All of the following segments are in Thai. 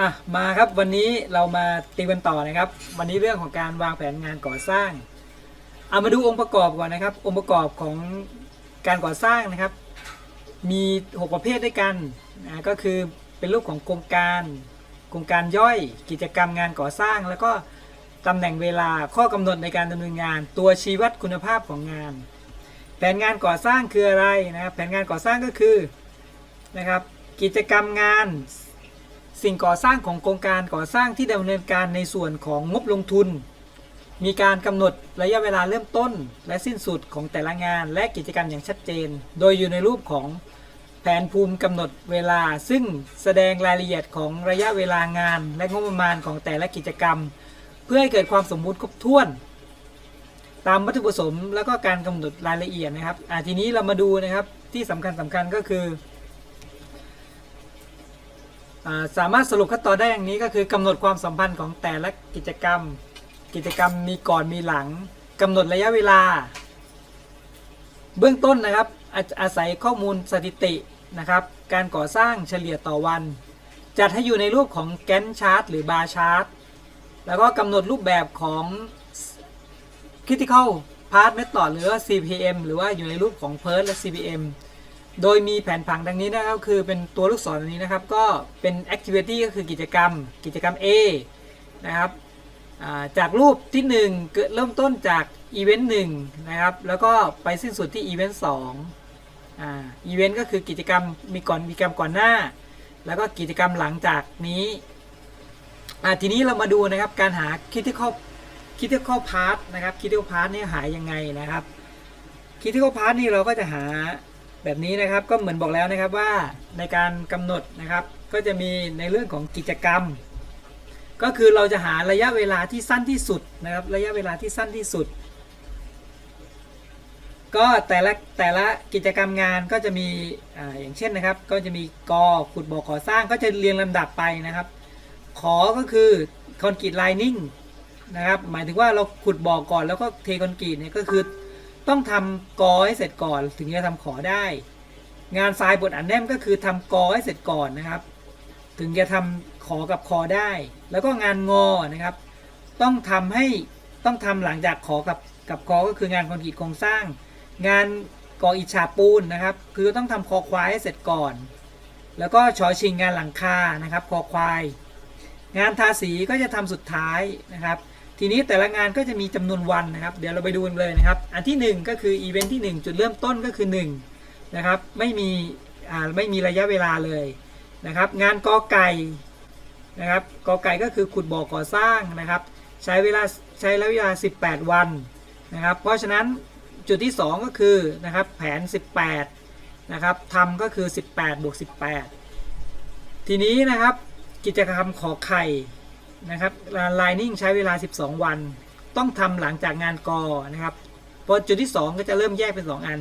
อะมาครับวันนี้เรามาตีกันต่อนะครับ วันนี้เรื่องของการวางแผนงานก่อสร้างเอามาดูองค์ประกอบก่อนนะครับ องค์ประกอบของการก่อสร้างนะครับ มี 6 ประเภทด้วยกันนะก็คือเป็นรูปของโครงการโครงการย่อยกิจกรรมงานก่อสร้าง แล้วก็ตำแหน่งเวลาข้อกำหนดในการดำเนินงาน ตัวชี้วัดคุณภาพของงาน แผนงานก่อสร้างคืออะไรนะครับ แผนงานก่อสร้างก็คือนะครับกิจกรรมงาน สิ่งก่อสร้างของโครงการก่อสร้างที่ดำเนินการในส่วนของงบลงทุน มีการกำหนดระยะเวลาเริ่มต้น และสิ้นสุดของแต่ละงานและกิจกรรมอย่างชัดเจน โดยอยู่ในรูปของแผนภูมิกำหนดเวลา ซึ่งแสดงรายละเอียดของระยะเวลางาน และงบประมาณของแต่ละกิจกรรม เพื่อให้เกิดความสมบูรณ์ครบถ้วน ตามวัตถุประสงค์แล้วก็การกำหนดรายละเอียดนะครับอ่าทีนี้เรามาดูนะครับที่สำคัญสำคัญก็คือ สามารถสรุปขั้นตอนได้อย่างนี้ก็คือกำหนดความสัมพันธ์ของแต่ละกิจกรรม กิจกรรมมีก่อนมีหลังกำหนดระยะเวลา เบื้องต้นนะครับอาอาศัยข้อมูลสถิตินะครับ การก่อสร้างเฉลี่ยต่อวัน จัดให้อยู่ในรูปของแกนชาร์ตหรือบาร์ชาร์ตแล้วก็กำหนดรูปแบบของ critical path method หรือว่า CPM หรือว่าอยู่ในรูปของ PERT และ CPM โดยมีแผนผังดังนี้นะครับคือเป็นตัวลูกศรอันนี้นะครับ ก็เป็น activity ก็คือกิจกรรม กิจกรรม A นะครับจากรูปที่ 1 เกิดเริ่มต้นจาก event 1นะครับ แล้วก็ไปสิ้นสุดที่ event 2อ่า event ก็คือกิจกรรมมีก่อนมีกิจกรรมก่อนหน้า แล้วก็กิจกรรมหลังจากนี้ทีนี้เรามาดูนะครับการหา critical critical path นะครับ critical path นี่หายังไงนะครับ critical path นี่เราก็จะหา แบบนี้นะครับก็เหมือนบอกแล้วนะครับว่าในการกำหนดนะครับ ก็จะมีในเรื่องของกิจกรรม ก็คือเราจะหาระยะเวลาที่สั้นที่สุดนะครับ ระยะเวลาที่สั้นที่สุด ก็แต่ละแต่ละกิจกรรมงานก็จะมีออย่างเช่นนะครับ ก็จะมีกอขุดบ่อก่อสร้างก็จะเรียงลำดับไปนะครับขอก็คือคอนกรีตไลนิ่งนะครับหมายถึงว่าเราขุดบ่อก่อนแล้วก็เทคอนกรีตเนี่ยก็คือ ต้องทำกอให้เสร็จก่อนถึงจะทำขอได้ งานทรายบดอันแนมก็คือทำกอให้เสร็จก่อนนะครับ ถึงจะทำขอกับคอได้ แล้วก็งานงอนะครับ ต้องทำให้ต้องทำหลังจากขอกับกับคอก็คืองานคอนกรีตโครงสร้าง งานก่ออิฐฉาบปูนนะครับ คือต้องทำคอควายให้เสร็จก่อน แล้วก็ชอชิงงานหลังคานะครับคอควาย งานทาสีก็จะทำสุดท้ายนะครับ ทีนี้แต่ละงานก็จะมีจำนวนวันนะครับ เดี๋ยวเราไปดูกันเลยนะครับ อันที่ 1 ก็คืออีเวนท์ที่ 1 จุดเริ่มต้นก็คือ 1 นะครับ ไม่มีอ่าไม่มีระยะเวลาเลยนะครับ งานกอไก่นะครับกอไก่ก็คือขุดบ่อก่อสร้างนะครับ ใช้เวลาใช้ระยะเวลา 18 วันนะครับ เพราะฉะนั้นจุดที่ 2 ก็คือนะครับแผน 18นะครับทำก็คือ 18บวก18 ทีนี้นะครับกิจกรรมขอไข่ นะครับไลนิ่งใช้เวลา 12 วัน ต้องทำหลังจากงานกอนะครับพอจุดที่ 2 ก็จะเริ่มแยกเป็น 2 อัน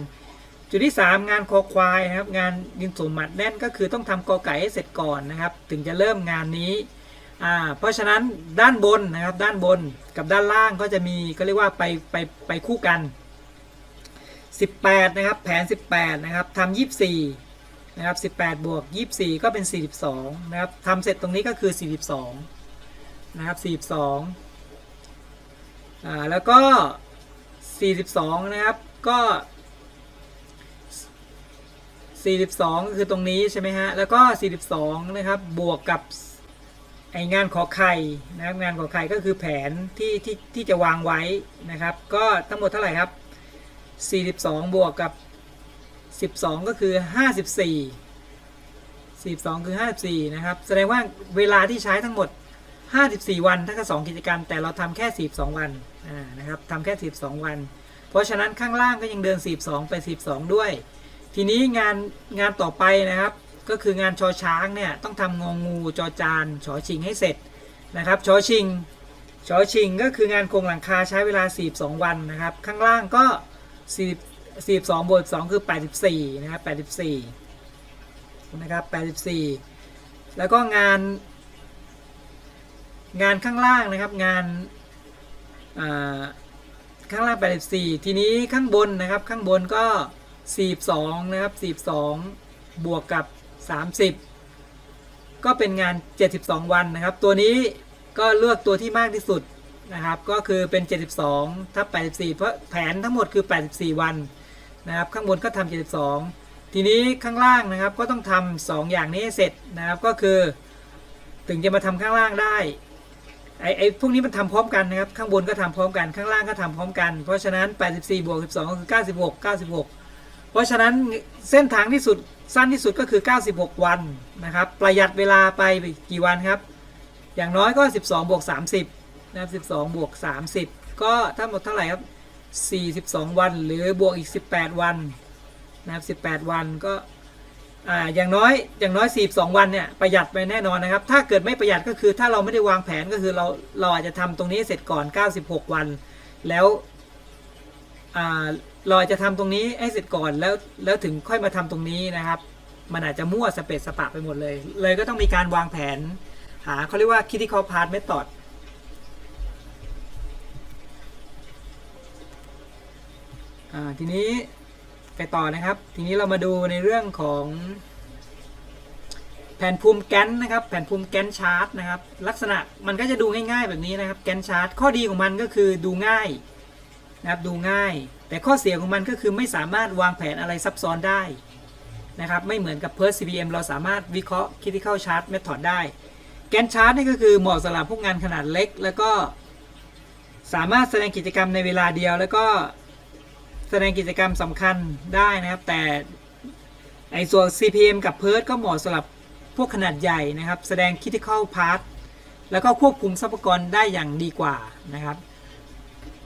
จุดที่ 3 งานคอควายนะครับ งานดินสมหมัดแน่นก็คือต้องทำกอไก่ให้เสร็จก่อนนะครับ ถึงจะเริ่มงานนี้อ่าเพราะฉะนั้นด้านบนนะครับด้านบนกับด้านล่างก็จะมีก็เรียกว่าไปไปไปคู่กัน 18 นะครับ แผน 18 นะครับทำ24 นะครับ 18 บวก 24 ก็เป็น 42 นะครับทำเสร็จตรงนี้ก็คือ 42 นะครับ 42อ่าแล้วก็ 42 นะครับก็ 42 ก็คือตรงนี้ใช่ไหมฮะ แล้วก็ 42 นะครับ บวกกับไองานขอไข่นะครับงานขอไข่ก็คือแผนที่ที่ที่จะวางไว้นะครับ ก็ทั้งหมดเท่าไหร่ครับ 42 บวกกับ 12 ก็คือ 54 42 คือ 54 นะครับ แสดงว่าเวลาที่ใช้ทั้งหมด 54 วันถ้ากับ2กิจกรรม แต่เราทำแค่ 42 วันนะครับทำแค่42วัน เพราะฉะนั้นข้างล่างก็ยังเดิน 42 ไป42ด้วย ทีนี้งานงานต่อไปนะครับ ก็คืองานชอช้างเนี่ยต้องทำงองูจอจานชอชิงให้เสร็จนะครับชอชิงชอชิงก็คืองานโครงหลังคาใช้เวลา 42 วันนะครับ ข้างล่างก็ 40 42บวก2คือ 84 นะครับ 84 นะครับ 84 แล้วก็งาน งานข้างล่างนะครับงานข้างล่าง 84 ทีนี้ข้างบนนะครับข้างบนก็ 42 นะครับ 42 บวกกับ 30 ก็เป็นงาน 72 วันนะครับ ตัวนี้ก็เลือกตัวที่มากที่สุดนะครับก็คือเป็น 72ทับ84 เพราะแผนทั้งหมดคือ 84 วันนะครับข้างบนก็ทำ72 ทีนี้ข้างล่างนะครับก็ต้องทำสองอย่างนี้เสร็จนะครับก็คือ ถึงจะมาทำข้างล่างได้ ไอ้ไอ้พวกนี้มันทำพร้อมกันนะครับ ข้างบนก็ทำพร้อมกัน ข้างล่างก็ทำพร้อมกัน เพราะฉะนั้น 84บวก12ก็คือ 96 96 เพราะฉะนั้นเส้นทางที่สุดสั้นที่สุดก็คือ 96 วันนะครับ ประหยัดเวลาไปกี่วันครับ อย่างน้อยก็ 12บวก30นะครับ12บวก30 ก็ทั้งหมดเท่าไหร่ครับ 42 วัน หรือบวกอีก 18 วันนะครับ18 วันก็ อ่าอย่างน้อยอย่างน้อย 42 วันเนี่ยประหยัดไปแน่นอนนะครับ ถ้าเกิดไม่ประหยัดก็คือถ้าเราไม่ได้วางแผนก็คือเราเราอาจจะทำตรงนี้เสร็จก่อน 96 วัน แล้วอ่าเราจะทำตรงนี้ให้เสร็จก่อนแล้วแล้วถึงค่อยมาทำตรงนี้นะครับ มันอาจจะมั่วสเปซสปะไปหมดเลย เลยก็ต้องมีการวางแผนหาเขาเรียกว่า critical path method อ่าทีนี้ ไปต่อนะครับ ทีนี้เรามาดูในเรื่องของ แผ่นภูมิแกนนะครับ แผ่นภูมิแกนชาร์ตนะครับ ลักษณะมันก็จะดูง่ายๆแบบนี้นะครับ แกนชาร์ตข้อดีของมันก็คือดูง่ายนะครับ ดูง่าย แต่ข้อเสียของมันก็คือไม่สามารถวางแผนอะไรซับซ้อนได้นะครับ ไม่เหมือนกับ PERT CPM เราสามารถวิเคราะห์ critical chart method ได้ แกนชาร์ตนี่ก็คือเหมาะสำหรับพวกงานขนาดเล็ก แล้วก็สามารถแสดงกิจกรรมในเวลาเดียวแล้วก็ แสดงกิจกรรมสำคัญได้นะครับ แต่ไอ้ส่วน CPM กับ PERT ก็เหมาะสำหรับพวกขนาดใหญ่นะครับ แสดง critical path แล้วก็ควบคุมทรัพยากรได้อย่างดีกว่านะครับ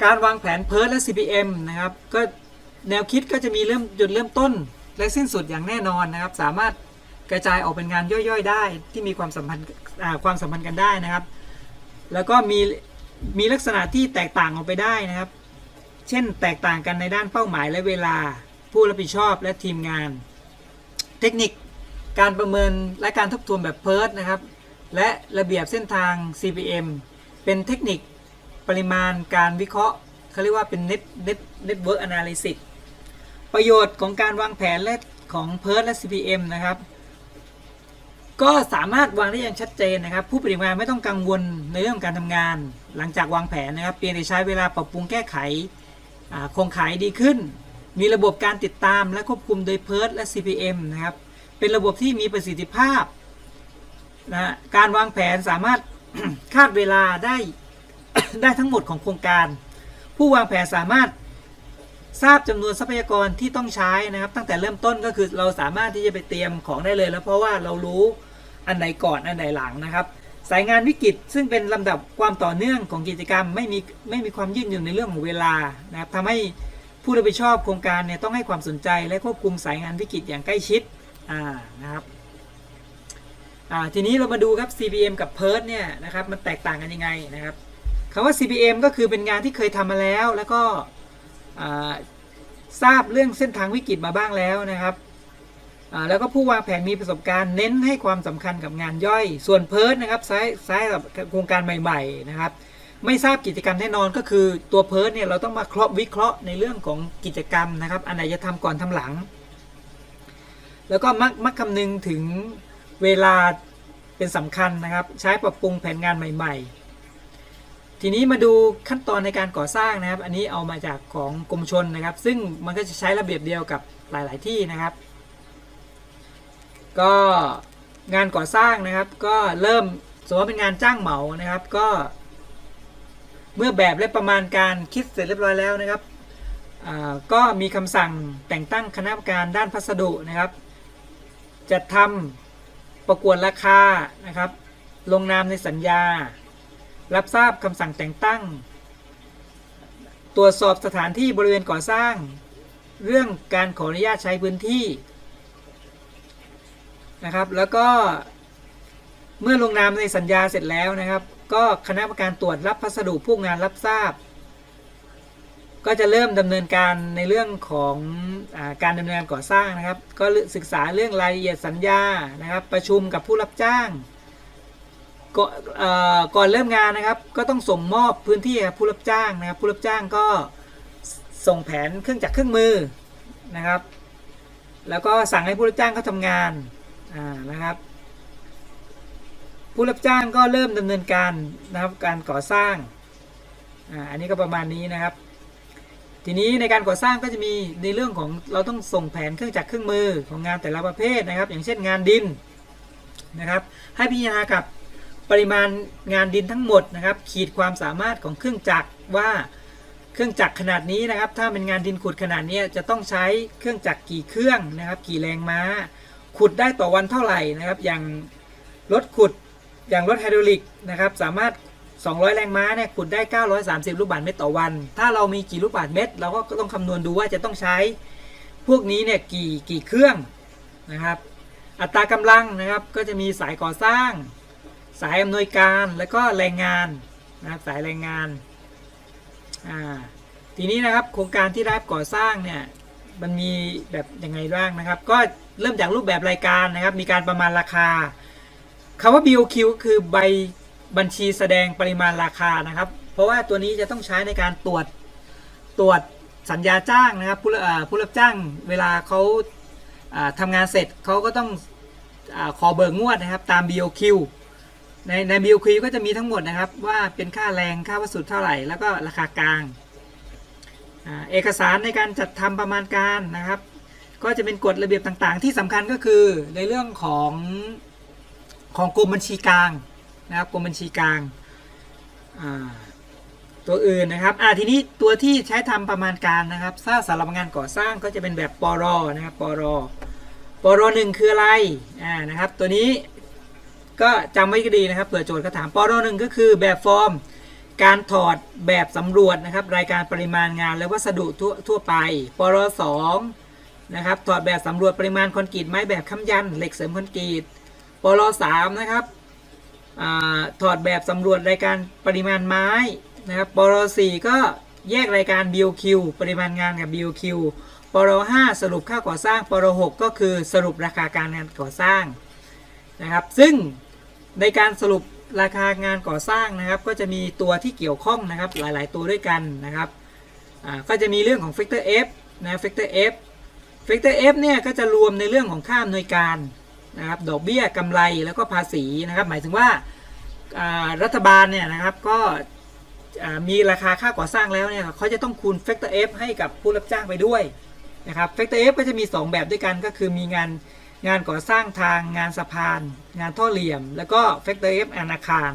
การวางแผน PERT และ CPM นะครับ ก็แนวคิดก็จะมีเริ่มจุดเริ่มต้น และสิ้นสุดอย่างแน่นอนนะครับ สามารถกระจายออกเป็นงานย่อยๆ ได้ที่มีความสัมพันธ์ความสัมพันธ์กันได้นะครับ แล้วก็มีมีลักษณะที่แตกต่างออกไปได้นะครับ เช่น แตกต่างกันในด้านเป้าหมายและเวลา ผู้รับผิดชอบและทีมงาน เทคนิคการประเมินและการทบทวนแบบเพิร์นะครับ และระเบียบเส้นทาง CPM เป็นเทคนิคปริมาณการวิเคราะห์เขาเรียกว่าเป็น Net Net Network Analysis ประโยชน์ของการวางแผนและของ PERT และ CPM นะครับ ก็สามารถวางได้อย่างชัดเจนนะครับ ผู้ปฏิบัติงานไม่ต้องกังวลในเรื่องการทำงาน หลังจากวางแผนนะครับ เพียงแต่ใช้เวลาปรับปรุงแก้ไข โครงข่ายดีขึ้น มีระบบการติดตามและควบคุมโดย PERT และ CPM นะครับ เป็นระบบที่มีประสิทธิภาพนะการวางแผนสามารถคาดเวลาได้ได้ทั้งหมดของโครงการ ผู้วางแผนสามารถทราบจำนวนทรัพยากรที่ต้องใช้นะครับ ตั้งแต่เริ่มต้นก็คือเราสามารถที่จะไปเตรียมของได้เลย แล้วเพราะว่าเรารู้อันไหนก่อนอันไหนหลังนะครับ สายงานวิกฤตซึ่งเป็นลำดับความต่อเนื่องของกิจกรรมไม่มีไม่มีความยืดหยุ่นในเรื่องของเวลานะครับทำให้ผู้รับผิดชอบโครงการเนี่ยต้องให้ความสนใจและควบคุมสายงานวิกฤตอย่างใกล้ชิดอ่านะครับอ่าทีนี้เรามาดูครับ CPM กับ PERT เนี่ยนะครับมันแตกต่างกันยังไงนะครับคำว่า CPM ก็คือเป็นงานที่เคยทำมาแล้ว แล้วก็ทราบเรื่องเส้นทางวิกฤตมาบ้างแล้วนะครับ แล้วก็ผู้วางแผนมีประสบการณ์เน้นให้ความสำคัญกับงานย่อย ส่วนเพิร์ดนะครับใช้ใช้กับโครงการใหม่ๆนะครับไม่ทราบกิจกรรมแน่นอนก็คือตัวเพิร์ดเนี่ยเราต้องมาเคราะห์วิเคราะห์ในเรื่องของกิจกรรมนะครับอันไหนจะทำก่อนทำหลัง แล้วก็มักมักคำนึงถึงเวลาเป็นสำคัญนะครับ ใช้ปรับปรุงแผนงานใหม่ ๆ ทีนี้มาดูขั้นตอนในการก่อสร้างนะครับ อันนี้เอามาจากของกรมชนนะครับ ซึ่งมันก็จะใช้ระเบียบเดียวกับหลาย ๆ ที่นะครับ ก็งานก่อสร้างนะครับ ก็เริ่มสมมติว่าเป็นงานจ้างเหมานะครับ ก็ เมื่อแบบและประมาณการคิดเสร็จเรียบร้อยแล้วนะครับก็มีคำสั่งแต่งตั้งคณะกรรมการด้านพัสดุนะครับจัดทำประกวดราคานะครับ ลงนามในสัญญา รับทราบคำสั่งแต่งตั้ง ตรวจสอบสถานที่บริเวณก่อสร้าง เรื่องการขออนุญาตใช้พื้นที่ นะครับ แล้วก็เมื่อลงนามในสัญญาเสร็จแล้วนะครับ ก็คณะกรรมการตรวจรับพัสดุผู้งานรับทราบ ก็จะเริ่มดำเนินการในเรื่องของอการดำเนินงานก่อสร้างนะครับ ก็ศึกษาเรื่องรายละเอียดสัญญานะครับ ประชุมกับผู้รับจ้างก่อนเอ่อก่อนเริ่มงานนะครับ ก็ต้องส่งมอบพื้นที่ผู้รับจ้างนะครับ ผู้รับจ้างก็ส่งแผนเครื่องจักรเครื่องมือนะครับ แล้วก็สั่งให้ผู้รับจ้างเขาทำงาน อ่านะครับ ผู้รับจ้างก็เริ่มดำเนินการนะครับการก่อสร้างอ่าอันนี้ก็ประมาณนี้นะครับ ทีนี้ในการก่อสร้างก็จะมีในเรื่องของเราต้องส่งแผนเครื่องจักรเครื่องมือของงานแต่ละประเภทนะครับ อย่างเช่นงานดินนะครับ ให้พิจารณากับปริมาณงานดินทั้งหมดนะครับ ขีดความสามารถของเครื่องจักรว่าเครื่องจักรขนาดนี้นะครับ ถ้าเป็นงานดินขุดขนาดนี้จะต้องใช้เครื่องจักรกี่เครื่องนะครับ กี่แรงม้า ขุดได้ต่อวันเท่าไหร่นะครับ อย่างรถขุดอย่างรถไฮดรอลิกนะครับสามารถ 200 แรงม้าเนี่ยขุดได้ 930 ลูกบาศก์เมตรต่อวัน ถ้าเรามีกี่ลูกบาศก์เมตร เราก็ต้องคำนวณดูว่าจะต้องใช้พวกนี้เนี่ยกี่กี่เครื่องนะครับ อัตรากำลังนะครับก็จะมีสายก่อสร้าง สายอำนวยการแล้วก็แรงงานนะครับสายแรงงานอ่าทีนี้นะครับโครงการที่รับก่อสร้างเนี่ยมันมีแบบยังไงบ้างนะครับ ก็ เริ่มจากรูปแบบรายการนะครับ มีการประมาณราคาคำว่า BOQ ก็คือใบบัญชีแสดงปริมาณราคานะครับ เพราะว่าตัวนี้จะต้องใช้ในการตรวจตรวจสัญญาจ้างนะครับผู้รับอ่าผู้รับจ้างเวลาเขาอ่าทำงานเสร็จเขาก็ต้องอขอเบิกงวดนะครับตาม BOQ ในใน BOQ ก็จะมีทั้งหมดนะครับว่าเป็นค่าแรงค่าวัสดุเท่าไหร่ แล้วก็ราคากลาง เอกสารในการจัดทำประมาณการนะครับ ก็จะเป็นกฎระเบียบต่างๆ ที่สำคัญก็คือในเรื่องของของกรมบัญชีกลางนะครับกรมบัญชีกลางตัวอื่นนะครับอ่าทีนี้ตัวที่ใช้ทำประมาณการนะครับถ้าสำหรับงานก่อสร้างก็จะเป็นแบบปรนะครับปรปรหนึ่งคืออะไรอ่านะครับตัวนี้ก็จำไว้ก็ดีนะครับเผื่อโจทย์เขาถามปรหนึ่งก็คือแบบฟอร์ม การถอดแบบสำรวจนะครับรายการปริมาณงานและวัสดุทั่วทั่วไปปรสอง นะครับถอดแบบสำรวจปริมาณคอนกรีตไม้แบบค้ำยันเหล็กเสริมคอนกรีตปรสามนะครับถอดแบบสำรวจรายการปริมาณไม้นะครับปรสี่ก็แยกรายการ BOQ ปริมาณงานกับ BOQ ปรห้าสรุปค่าก่อสร้างปรหกก็คือสรุปราคาการงานก่อสร้างนะครับ ซึ่งในการสรุปราคางานก่อสร้างนะครับ ก็จะมีตัวที่เกี่ยวข้องนะครับหลาย ๆ ตัวด้วยกันนะครับก็จะมีเรื่องของ factor F นะ factor F factor F เนี่ยก็จะรวมในเรื่องของค่าอำนวยการนะครับดอกเบี้ยกำไรแล้วก็ภาษีนะครับ หมายถึงว่ารัฐบาลเนี่ยนะครับก็มีราคาค่าก่อสร้างแล้วเนี่ยเขาจะต้องคูณ factor F ให้กับผู้รับจ้างไปด้วยนะครับ factor F ก็จะมี 2 แบบด้วยกันก็คือมีงานงานก่อสร้างทางงานสะพาน งานท่อเหลี่ยม แล้วก็ Factor F อนาคาร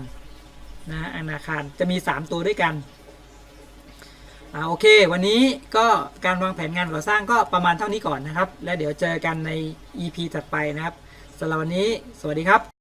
นะอนาคารจะมี 3 ตัวด้วยกัน อ่าโอเค วันนี้ก็การวางแผนงานก่อสร้างก็ประมาณเท่านี้ก่อนนะครับ แล้วเดี๋ยวเจอกันใน EP ถัดไปนะครับสำหรับวันนี้ สวัสดีครับ